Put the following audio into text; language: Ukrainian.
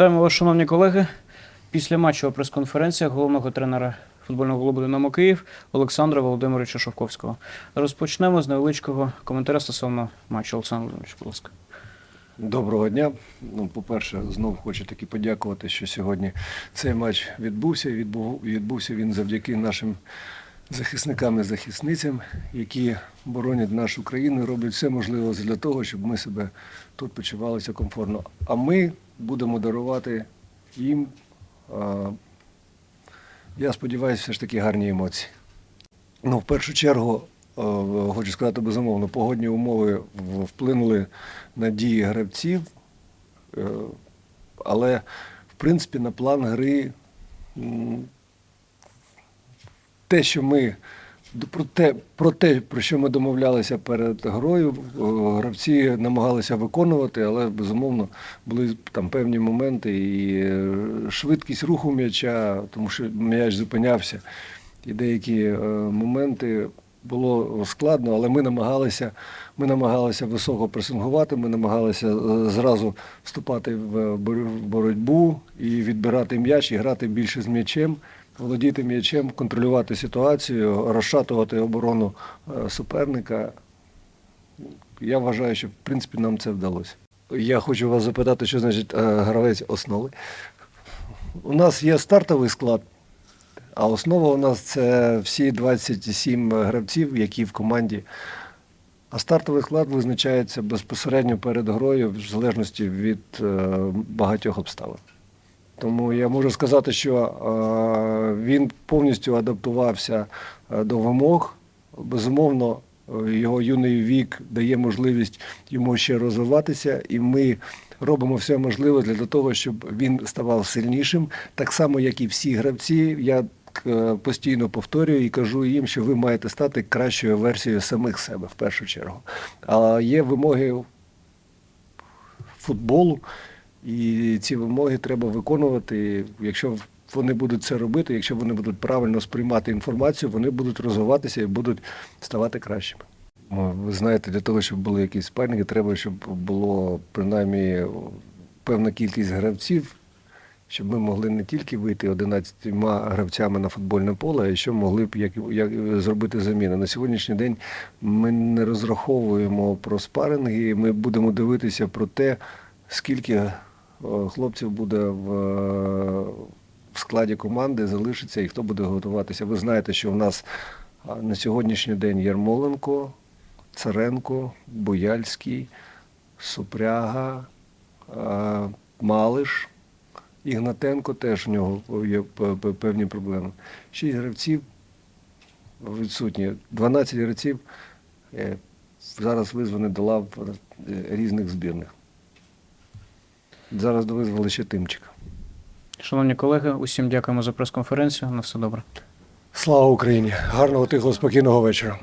Вітаємо вас, шановні колеги. Після матчова прес-конференція головного тренера футбольного клубу Динамо Київ Олександра Володимировича Шовковського. Розпочнемо з невеличкого коментаря стосовно матчу. Олександр Володимирович, будь ласка. Доброго дня. Ну, по-перше, знов хочу таки подякувати, що сьогодні цей матч відбувся. Відбув, відбувся він завдяки нашим захисникам і захисницям, які боронять нашу країну і роблять все можливе для того, щоб ми себе тут почувалися комфортно. А ми будемо дарувати їм, я сподіваюся, все ж таки гарні емоції. Ну, в першу чергу, е, хочу сказати, безумовно, погодні умови вплинули на дії гравців, е, але, в принципі, на план гри те, що ми про те, про те, про що ми домовлялися перед грою, гравці намагалися виконувати, але безумовно були там певні моменти і е, швидкість руху м'яча, тому що м'яч зупинявся, і деякі е, моменти було складно, але ми намагалися, ми намагалися високо пресингувати, ми намагалися е, зразу вступати в боротьбу і відбирати м'яч, і грати більше з м'ячем, володіти м'ячем, контролювати ситуацію, розшатувати оборону е, суперника. Я вважаю, що в принципі нам це вдалося. Я хочу вас запитати, що значить е, гравець основи. У нас є стартовий склад, а основа у нас це всі 27 гравців, які в команді. А стартовий склад визначається безпосередньо перед грою, в залежності від е, багатьох обставин. Тому я можу сказати, що е, він повністю адаптувався е, до вимог. Безумовно, е, його юний вік дає можливість йому ще розвиватися, і ми робимо все можливе для того, щоб він ставав сильнішим, так само, як і всі гравці. Я постійно повторюю і кажу їм, що ви маєте стати кращою версією самих себе в першу чергу. А є вимоги футболу, і ці вимоги треба виконувати. Якщо вони будуть це робити, якщо вони будуть правильно сприймати інформацію, вони будуть розвиватися і будуть ставати кращими. Ну, Ви знаєте, для того, щоб були якісь спальники, треба, щоб було принаймні певна кількість гравців, щоб ми могли не тільки вийти 11 гравцями на футбольне поле, а ще могли б як, як, зробити заміни. На сьогоднішній день ми не розраховуємо про спаринги, ми будемо дивитися про те, скільки хлопців буде в, е, в складі команди, залишиться і хто буде готуватися. Ви знаєте, що в нас на сьогоднішній день Ярмоленко, Царенко, Бояльський, Супряга, Малиш. Ігнатенко теж в нього є певні проблеми. Шість гравців відсутні. 12 гравців е, зараз визвані до лав е, різних збірних. Зараз визвали ще Тимчика. Шановні колеги, усім дякуємо за прес-конференцію. На все добре. Слава Україні! Гарного тихого, спокійного вечора.